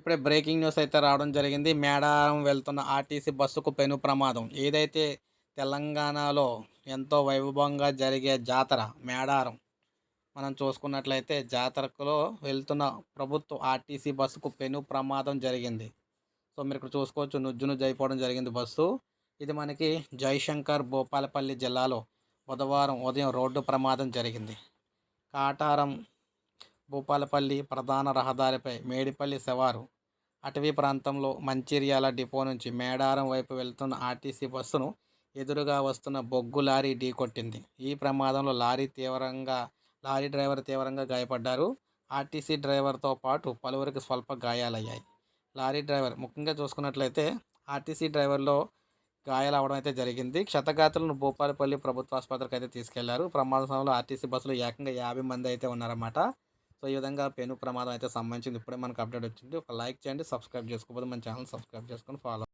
ఇప్పుడే breaking news అయితే రావడం జరిగింది. మేడారం వెళ్తున్న ఆర్టీసీ బస్సుకు పెను ప్రమాదం. ఏదైతే తెలంగాణలో ఎంతో వైభవంగా జరిగే జాతర మేడారం మనం చూసుకున్నట్లయితే జాతరకులో వెళ్తున్న ప్రభుత్వ ఆర్టీసీ బస్సుకు పెను ప్రమాదం జరిగింది. సో మీరు ఇక్కడ చూసుకోవచ్చు నుజ్జును జైపోవడం జరిగింది బస్సు. ఇది మనకి జయశంకర్ భూపాలపల్లి జిల్లాలో బుధవారం ఉదయం రోడ్డు ప్రమాదం జరిగింది. కాటారం భూపాలపల్లి ప్రధాన రహదారిపై మేడిపల్లి శివారు. అటవీ ప్రాంతంలో మంచిర్యాల డిపో నుంచి మేడారం వైపు వెళ్తున్న ఆర్టీసీ బస్సును ఎదురుగా వస్తున్న బొగ్గు లారీ ఢీకొట్టింది ఈ ప్రమాదంలో లారీ తీవ్రంగా లారీ డ్రైవర్ తీవ్రంగా గాయపడ్డారు. ఆర్టీసీ డ్రైవర్తో పాటు పలువురికి స్వల్ప గాయాలయ్యాయి. లారీ డ్రైవర్ ముఖ్యంగా చూసుకున్నట్లయితే ఆర్టీసీ డ్రైవర్లో గాయాలు అవడం అయితే జరిగింది. క్షతగాతులను భూపాలపల్లి ప్రభుత్వ ఆసుపత్రికి అయితే తీసుకెళ్ళారు. ప్రమాద సమయంలో ఆర్టీసీ బస్సులో ఏకంగా యాభై మంది అయితే ఉన్నారన్నమాట. సో ఈ విధంగా పెను ప్రమాదం అయితే సంబంధించింది ఇప్పుడే మనకు అప్డేట్ వచ్చింది. ఒక లైక్ చేయండి సబ్స్క్రైబ్ చేసుకోకపోతే మన ఛానల్ సబ్స్క్రైబ్ చేసుకొని ఫాలో